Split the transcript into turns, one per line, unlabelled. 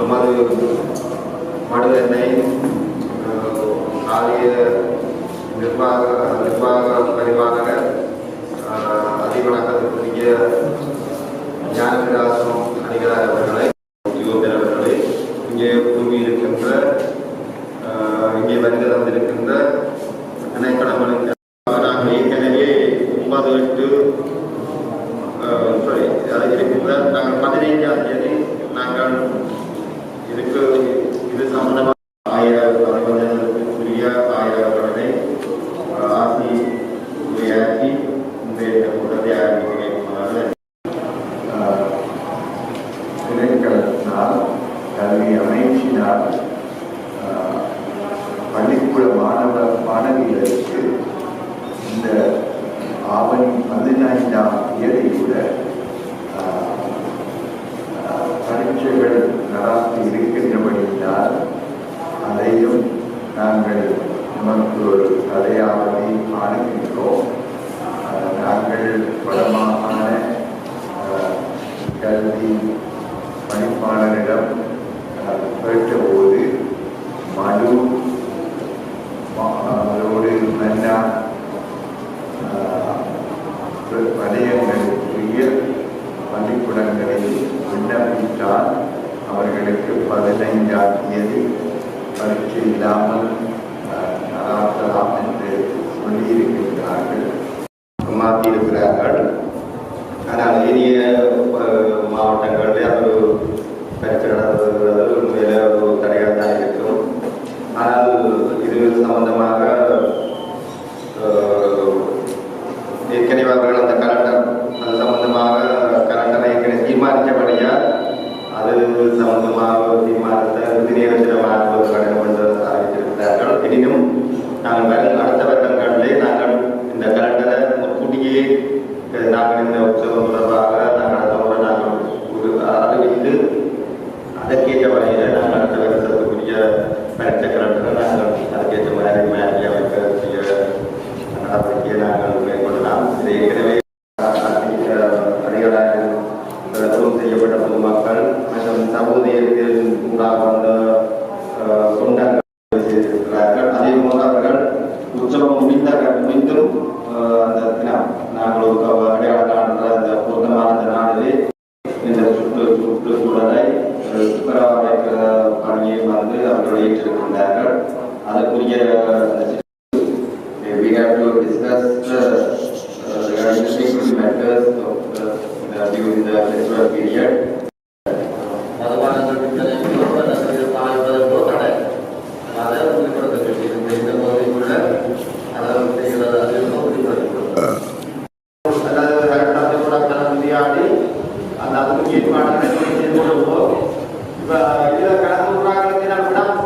எமது மடு எண்ணெய் ஆலய நிர்வாக நிர்வாக பரிபாலகர் அதிபராக இருக்கக்கூடிய ஞானவிலாசம் அடிகளார் அவர்களை யோகர் அவர்களை இங்கே கூடியிருக்கின்ற ஆஹ், இங்கே வருகை தந்திருக்கின்ற அனைக்கடமனுக்கு நாங்கள் ஏற்கனவே ஒன்பது எட்டு சாரி அது இருக்கின்ற நாங்கள் பதினைஞ்சாம் தேதி நாங்கள்
பள்ளிக்கூட மாணவ மாணவியருக்கு இந்த ஆவணி பதினைந்தாம் தேதி கூட ஆஹ், ஆஹ், பரீட்சைகள் நடாத்தி இருக்கின்றபடியால் அதையும் நாங்கள் நமக்கு ஒரு கதையாவதை அணுகின்றோம் நாங்கள் வளமான கல்வி பணிப்பாளரிடம் கேட்டபோது மனு வலயங்களுக்குரிய பள்ளிக்கூடங்களில் விண்ணப்பித்தால் அவர்களுக்கு பதினைந்தாம் தேதி பரீட்சை இல்லாமல் நடாத்தலாம் என்று சொல்லியிருக்கின்றார்கள்.
மாற்றியிருக்கிறார்கள் நாங்கள் வரும் அடுத்த வருடங்களிலே நாங்கள் இந்த கலண்டரை முன்கூட்டியே நாங்கள் இந்த உற்சவம் தொடர்பாக நாங்கள் அடுத்த முறை நாங்கள் ஒரு அறிவித்து அதற்கேற்ற வகையில் நாங்கள் அடுத்த வருஷத்துக்குரிய பரிச கலண்டரை நாங்கள் அதற்கேற்ற மாதிரி மாதிரி அமைக்கக்கூடிய நடவடிக்கையை நாங்கள் மேற்கொள்ளலாம். இது ஏற்கனவே செய்யப்பட்ட பொதுமக்கள் மற்றும் சமூகத்தில் ஊடாக வந்த அஹ், வந்து அவர்கள் ஏற்றிருக்கின்றார்கள் அதற்குரிய we have to discuss uh, regarding the matters of the, the, during the festival period. அதாவது அந்த அதுக்கு ஏற்பாடுகளை செய்து கொடுப்போம் இப்ப இதுல கலந்து விடாமல்